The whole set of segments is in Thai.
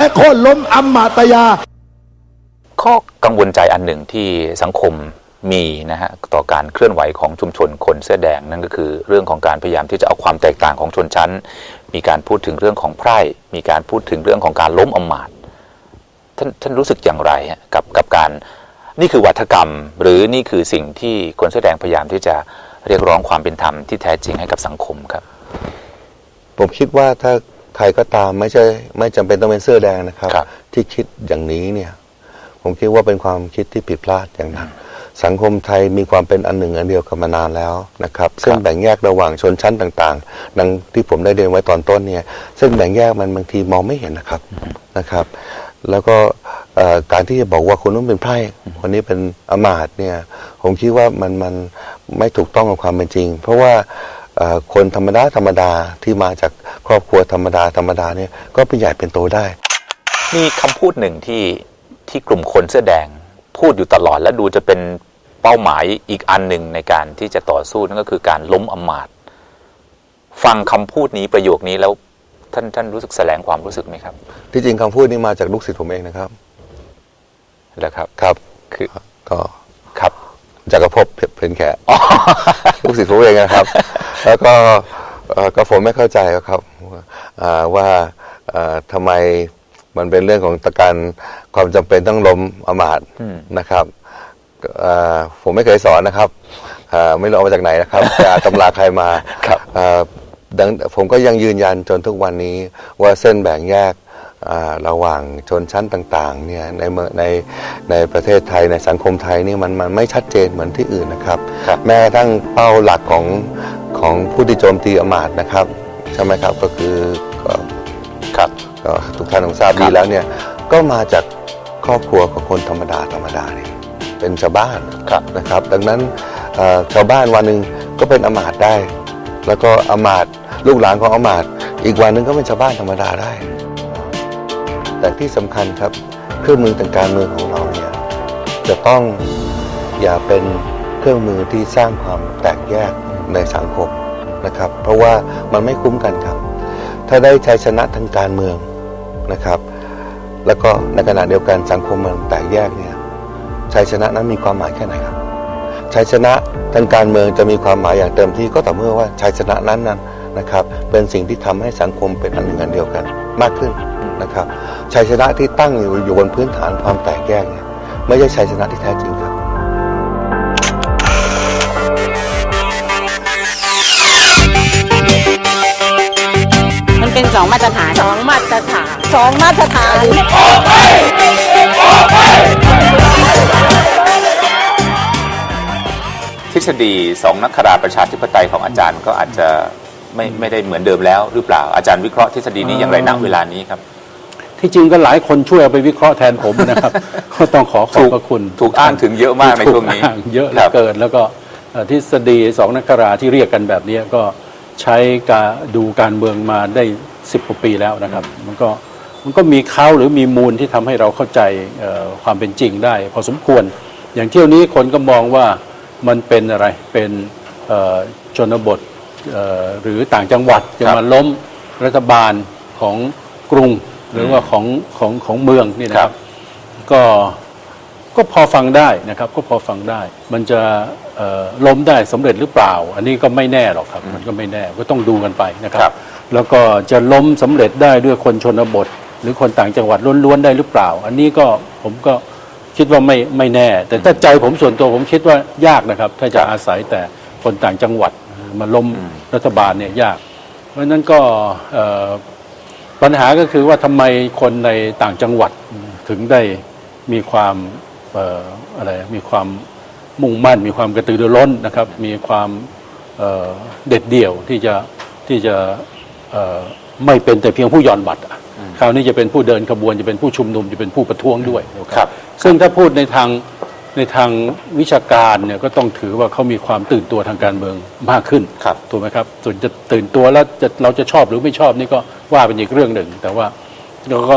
และโค่นล้มอำมาตยา ข้อกังวลใจอันหนึ่งที่สังคมมีนะฮะต่อการเคลื่อนไหวของชุมชนคนเสื้อแดงนั่นก็คือเรื่องของการพยายามที่จะเอาความแตกต่างของชนชั้น มีการพูดถึงเรื่องของไพร่ มีการพูดถึงเรื่องของการล้มอำมาตย์ท่านท่านรู้สึกอย่างไรฮะกับกับการนี่คือวัฒกรรม หรือนี่คือสิ่งที่คนเสื้อแดงพยายามที่จะเรียกร้องความเป็นธรรมที่แท้จริงให้กับสังคมครับ ผมคิดว่าถ้า ใครก็ตามไม่ใช่ไม่จำเป็นต้องเป็นเสื้อแดงนะครับครับ ที่คิดอย่างนี้เนี่ยผมคิดว่าเป็นความคิดที่ผิดพลาดอย่างหนักสังคมไทยมีความเป็นอันหนึ่งอันเดียวกันมานานแล้วนะครับเส้นแบ่งแยกระหว่างชนชั้นต่างๆ ดังที่ผมได้เรียนไว้ตอนต้นเนี่ยเส้นแบ่งแยกมันบางทีมองไม่เห็นนะครับนะครับ แล้วก็เอ่อการที่จะบอกว่าคนนู้นเป็นไพร่คนนี้เป็นอำมาตย์เนี่ย ผมคิดว่ามันมันไม่ถูกต้องกับความเป็นจริง เพราะว่าเอ่อ คนธรรมดาธรรมดาที่มาจากครอบครัวธรรมดาธรรมดาเนี่ยก็เป็นใหญ่เป็นโตได้ มีคำพูดหนึ่งที่ที่กลุ่มคนเสื้อแดงพูดอยู่ตลอดและดูจะเป็นเป้าหมายอีกอันหนึ่งในการที่จะต่อสู้นั่นก็คือการล้มอำมาตย์ฟังคำพูดนี้ประโยคนี้แล้วท่านท่านรู้สึกแสลงความรู้สึกไหมครับที่จริงคำพูดนี้มาจากลูกศิษย์ผมเองนะครับแล้วครับ ครับ คือก็ครับ จักรภพเพนแขกลูกศิษย์ผมเองนะครับ แล้วก็เอ่อก็ผมไม่เข้าใจครับว่าอ่าว่าเอ่อทำไมมันเป็นเรื่องของตะการความจำเป็นต้องล้มอำมาตย์อืมนะครับเอ่อผมไม่เคยสอนนะครับเอ่อไม่รู้เอามาจากไหนนะครับแต่อ่านตำราใครมาครับเอ่อดังผมก็ยังยืนยันจนทุกวันนี้ว่าเส้นแบ่งแยกอ่า ระหว่างชนชั้นต่างๆเนี่ยในเมืองในในประเทศไทยในสังคมไทยนี่มันมันไม่ชัดเจนเหมือนที่อื่นนะครับครับแม้กระทั่งเป้าหลักของของผู้ที่โจมตีอำมาตย์นะครับใช่ไหมครับก็คือก็ครับก็ทุกท่านคงทราบครัดีบแล้วเนี่ยก็มาจากครอบครัวของคนธรรมดาธรรมดาเนี่ยเป็นชาวบ้านครับนะครับ ดังนั้นเอ่อชาวบ้านวันหนึ่งก็เป็นอำมาตย์ได้ แล้วก็อำมาตย์ลูกหลานของอำมาตย์อีกวันหนึ่งก็เป็นชาวบ้านธรรมดาได้ แต่ที่สำคัญครับเครื่องมือทางการเมืองของเราเนี่ยจะต้องอย่าเป็นเครื่องมือที่สร้างความแตกแยกในสังคมนะครับ เพราะว่ามันไม่คุ้มกันครับ ถ้าได้ชัยชนะทางการเมืองนะครับ แล้วก็ในขณะเดียวกันสังคมมันแตกแยกเนี่ยชัยชนะนั้นมีความหมายแค่ไหนครับชัยชนะทางการเมืองจะมีความหมายอย่างเต็มที่ก็ต่อเมื่อว่าชัยชนะนั้นนั้น นะครับเป็นสิ่งที่ทำให้สังคมเป็นอันหนึ่งอันเดียวกันมากขึ้นนะครับชัยชนะที่ตั้งอยู่อยู่บนพื้นฐานความแตกแยกเนี่ยไม่ใช่ชัยชนะที่แท้จริงครับมันเป็นสองมาตรฐานสองมาตรฐานสองมาตรฐานทฤษฎีสองนักคราประชาธิปไตยของอาจารย์ก็อาจจะ ไม่ไม่ได้เหมือนเดิมแล้วหรือเปล่าอาจารย์วิเคราะห์ทฤษฎีนี้อย่างไรณเวลานี้ครับ ที่จริงก็หลายคนช่วยเอาไปวิเคราะห์แทนผมนะครับก็ต้องขอขอบพระคุณถูกอ้างถึงเยอะมากในช่วงนี้ถูกอ้าเยอะเหลืครัอบเกินแล้วก็เอ่อทฤษฎีสองนักกราที่เรียกกันแบบนี้ก็ใช้การดูการเมืองมาได้สิบกว่าปีแล้วนะครับ มันก็มันก็มีเขาหรือมีมูลที่ทำให้เราเข้าใจเอ่อความเป็นจริงได้ พอสมควร อย่างเที่ยวนี้คนก็มองว่ามันเป็นอะไรเป็นเอ่อชนบทเอ่อ หรือต่างจังหวัดจะครับมาล้มรัฐบาลของกรุง หรือว่าของของของเมืองนี่นะครับ ก็ก็พอฟังได้นะครับ ก็พอฟังได้ มันจะเอ่อล้มได้สำเร็จหรือเปล่า อันนี้ก็ไม่แน่หรอกครับ มันก็ไม่แน่ก็ต้องดูกันไปนะคครัรับบแล้วก็จะล้มสำเร็จได้ด้วยคนชนบท หรือคนต่างจังหวัดล้วนๆได้หรือเปล่า อันนี้ก็ผมก็คิดว่าไม่ไม่แน่ แต่ถ้าใจผมส่วนตัวผมคิดว่ายากนะครับ ถ้าจะอาศัยแต่คนต่างจังหวัด มาล้มรัฐบาลเนี่ยยาก เพราะฉะนั้นก็เอ่อปัญหาก็คือว่าทำไมคนในต่างจังหวัดถึงได้มีความเอ่ออะไรมีความมุ่งมั่น มีความกระตือรือร้นนะครับ มีความเอ่อเด็ดเดี่ยวที่จะที่จะเอ่อไม่เป็นแต่เพียงผู้หย่อนบัตรอะคราวนี้จะเป็นผู้เดินขบวนจะเป็นผู้ชุมนุมจะเป็นผู้ประท้วงด้วยนะครับ ซึ่งถ้าพูดในทาง ในทางวิชาการเนี่ยก็ต้องถือว่าเขามีความตื่นตัวทางการเมืองมากขึ้นครับถูกไหมครับ ส่วนจะตื่นตัวแล้วจะเราจะชอบหรือไม่ชอบนี่ก็ว่าเป็นอีกเรื่องหนึ่ง แต่ว่าเราก็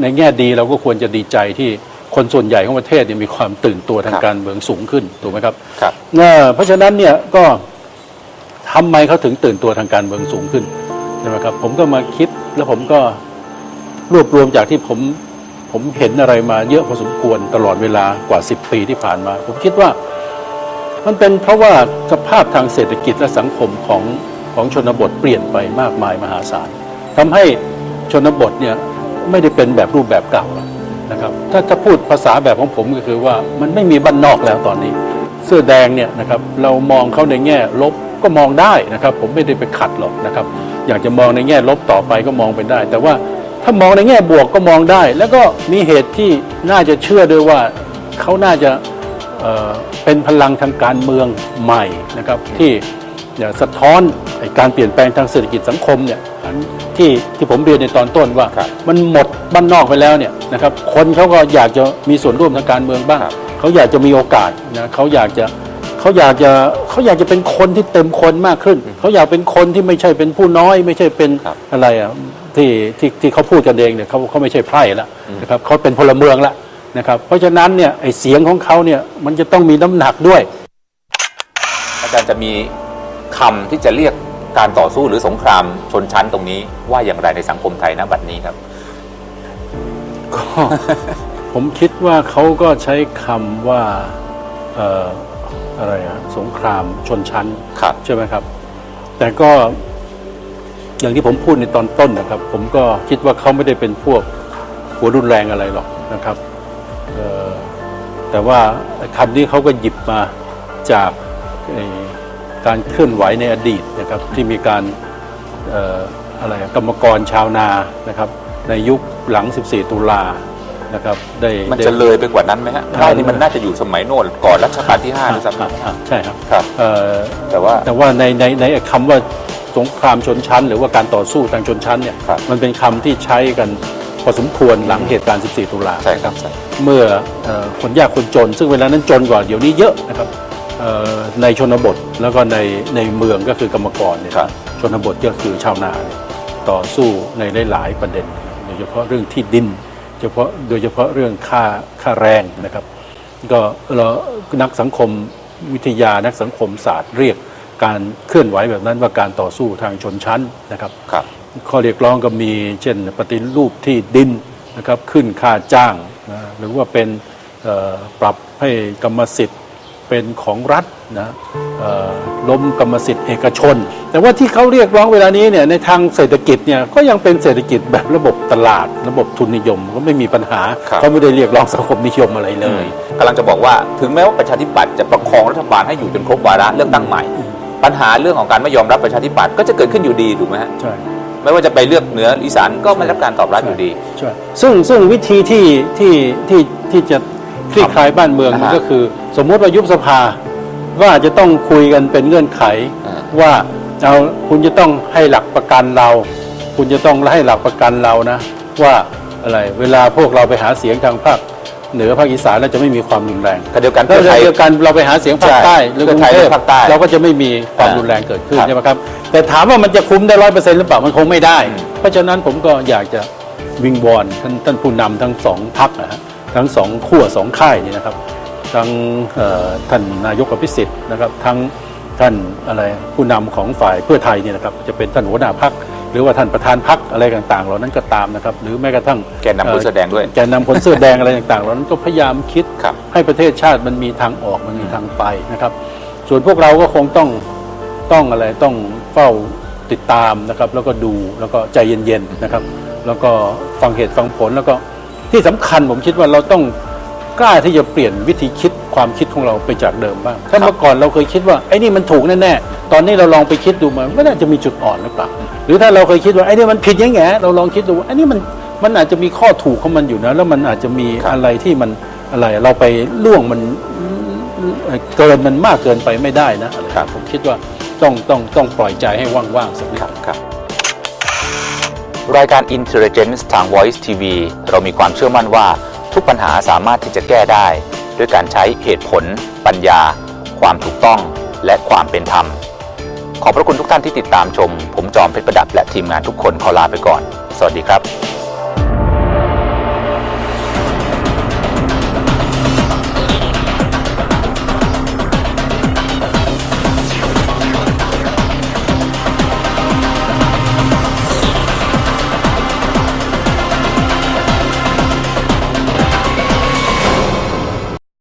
ในแง่ดีเราก็ควรจะดีใจที่คนส่วนใหญ่ของประเทศเนี่ยมีความตื่นตัวทางครับการเมืองสูงขึ้นถูกไหมครับครับเอ่อเพราะฉะนั้นเนี่ยก็ทำไมเขาถึงตื่นตัวทางการเมืองสูงขึ้นใช่ไหมครับ ผมก็มาคิดแล้วผมก็รวบรวมจากที่ผม ผมเห็นอะไรมาเยอะพอสมควรตลอดเวลากว่า 10 ปีที่ผ่านมา ผมคิดว่า มันเป็นเพราะว่าสภาพทางเศรษฐกิจและสังคมของของชนบทเปลี่ยนไปมากมายมหาศาลทำให้ชนบทเนี่ยไม่ได้เป็นแบบรูปแบบเก่าแล้วนะครับถ้าถ้าพูดภาษาแบบของผมก็คือว่ามันไม่มีบ้านนอกแล้วตอนนี้ เสื้อแดงเนี่ยนะครับเรามองเขาในแง่ลบก็มองได้นะครับ ผมไม่ได้ไปขัดหรอกนะครับ อยากจะมองในแง่ลบต่อไปก็มองไปได้ แต่ว่า ถ้ามองในแง่บวกก็มองได้ แล้วก็มีเหตุที่น่าจะเชื่อด้วยว่าเขาน่าจะเอ่อเป็นพลังทางการเมืองใหม่นะครับที่เนี่ยสะท้อนไอ้การเปลี่ยนแปลงทางเศรษฐกิจสังคมเนี่ยอันที่ที่ผมเรียนในตอนต้นว่าครับมันหมดบ้านนอกไปแล้วเนี่ยนะครับคนเขาก็อยากจะมีส่วนร่วมทางการเมืองบ้างครับเขาอยากจะมีโอกาสนะเขาอยากจะเขาอยากจะเขาอยากจะเป็นคนที่เต็มคนมากขึ้น เขาอยากเป็นคนที่ไม่ใช่เป็นผู้น้อย ไม่ใช่เป็นครับอะไรอะ ที่ที่ที่เขาพูดกันเองเนี่ยเขาเขาไม่ใช่ไพร่ละนะครับเขาเป็นพลเมืองละนะครับ เพราะฉะนั้นเนี่ยไอเสียงของเขาเนี่ยมันจะต้องมีน้ำหนักด้วย อาจารย์จะมีคำที่จะเรียกการต่อสู้หรือสงครามชนชั้นตรงนี้ ว่าอย่างไรในสังคมไทยณบัดนี้ครับ ก็ผมคิดว่าเขาก็ใช้คำว่าเอ่ออะไรอะสงครามชนชั้นครับ ใช่ไหมครับ แต่ก็ อย่างที่ผมพูดในตอนต้นนะครับ ผมก็คิดว่าเขาไม่ได้เป็นพวกหัวรุนแรงอะไรหรอกนะครับเอ่อแต่ว่าคำนี้เขาก็หยิบมาจากเอ่อการเคลื่อนไหวในอดีตนะครับที่มีการเอ่ออะไรอะกรรมกรชาวนานะครับ ในยุคหลัง 14 ตุลานะครับได้มันได้จะเลยไปกว่านั้นไหมฮะไพ่นี่มันน่าจะอยู่สมัยโน่นก่อนรัชกาลที่ห้าด้วยซ้ำอ่าอ่าใช่ครับครับเอ่อแต่ว่าแต่ว่าในในในคำว่า สงครามชนชั้น หรือว่าการต่อสู้ทางชนชั้นเนี่ยครับมันเป็นคำที่ใช้กันพอสมควรหลังเหตุการณ์ 14 ตุลาใช่ครับใช่เมื่อเอ่อคนยากคนจน ซึ่งเวลานั้นจนกว่าเดี๋ยวนี้เยอะนะครับเอ่อในชนบทแล้วก็ในในเมืองก็คือกรรมกรเนี่ยครับชนบทก็คือชาวนาเนี่ยต่อสู้ในหลาย ๆ ประเด็นโดยเฉพาะเรื่องที่ดินเฉพาะโดยเฉพาะเรื่องค่าค่าแรงนะครับ ก็เรานักสังคมวิทยานักสังคมศาสตร์เรียก การเคลื่อนไหวแบบนั้นว่าการต่อสู้ทางชนชั้นนะครับครับ ข้อเรียกร้องก็มีเช่นปฏิรูปที่ดินนะครับขึ้นค่าจ้างนะหรือว่าเป็นเอ่อปรับให้กรรมสิทธิ์เป็นของรัฐนะเอ่อล้มกรรมสิทธิ์เอกชน แต่ว่าที่เขาเรียกร้องเวลานี้เนี่ยในทางเศรษฐกิจเนี่ยก็ยังเป็นเศรษฐกิจแบบระบบตลาด ระบบทุนนิยมก็ไม่มีปัญหาครับเขาไม่ได้เรียกร้องสังคมนิยมอะไรเลยกำลังจะบอกว่าถึงแม้ว่าประชาธิปัตย์จะประคองรัฐบาลให้อยู่จนครบวาระเลือกตั้งใหม่ ปัญหาเรื่องของการไม่ยอมรับประชาธิปัตย์ก็จะเกิดขึ้นอยู่ดีถูกไหมฮะใช่ไม่ว่าจะไปเลือกเหนืออีสานก็ไม่รับการตอบรับอยู่ดีใช่ซึ่งซึ่งวิธีที่ที่ที่ที่จะคลี่คลายบ้านเมืองอ่าฮะมันก็คือ สมมุติว่ายุบสภาว่าจะต้องคุยกันเป็นเงื่อนไขอ่าว่าเอาคุณจะต้องให้หลักประกันเรา คุณจะต้องให้หลักประกันเรานะ ว่าอะไรเวลาพวกเราไปหาเสียงทางภาค เหนือภาคอีสานเราจะไม่มีความรุนแรงขณะเดียวกันแล้วเพื่อไทย เดียวกันเราไปหาเสียงภาคใต้หรือกเพื่รุองไทยเทพภาคใต้เราก็จะไม่มีความอ่ารุนแรงเกิดขึ้นครับ ใช่ไหมครับ แต่ถามว่ามันจะคุ้มได้ร้อยเปอร์เซ็นต์หรือเปล่ามันคงไม่ได้ เพราะฉะนั้นผมก็อยากจะวิงวอนท่านท่านผู้นำทั้งสองพักนะฮะทั้งสองขั้วสองค่ายนี่นะครับ ทั้งเอ่อท่านนายกอภิสิทธิ์นะครับทั้งท่านอะไรผู้นำของฝ่ายเพื่อไทยเนี่ยนะครับจะเป็นท่านหัวหน้าพัก หรือว่าท่านประธานพักอะไรต่างๆ เหล่านั้นก็ตามนะครับ หรือแม้กระทั่งแกนนำคนเสื้อแดงด้วย แกนนำคนเสื้อแดงอะไรต่างๆเหล่านั้นก็พยายามคิดครับให้ประเทศชาติมันมีทางออกมันมีทางไปนะครับ ส่วนพวกเราก็คงต้องต้องอะไรต้องเฝ้าติดตามนะครับ แล้วก็ดูแล้วก็ใจเย็นๆนะครับ แล้วก็ฟังเหตุฟังผลแล้วก็ที่สำคัญผมคิดว่าเราต้องกล้าที่จะเปลี่ยนวิธีคิดความคิดของเราไปจากเดิมบ้างถ้าเมื่อก่อนเราเคยคิดว่าไอ้นี่มันถูกแน่ๆ ตอนนี้เราลองไปคิดดูมันก็น่าจะมีจุดอ่อนหรือเปล่าหรือถ้าเราเคยคิดว่าไอ้นี่มันผิดอย่างแงเราลองคิดดูว่าไอ้นี่มันมันอาจจะมีข้อถูกของมันอยู่นะ แล้วมันอาจจะมีครับอะไรที่มันอะไรเราไปล่วงมันเอ่อเกินมันมากเกินไปไม่ได้นะอะไรครับผมคิดว่าต้องต้องต้องปล่อยใจให้ว่างๆสักนิดครับครับรายการ Intelligence ทาง Voice TV เรามีความเชื่อมั่นว่า ทุกปัญหาสามารถที่จะแก้ได้ ด้วยการใช้เหตุผล ปัญญา ความถูกต้อง และความเป็นธรรม ขอบพระคุณทุกท่านที่ติดตามชม ผมจอมเพชรประดับและทีมงานทุกคนขอลาไปก่อน สวัสดีครับ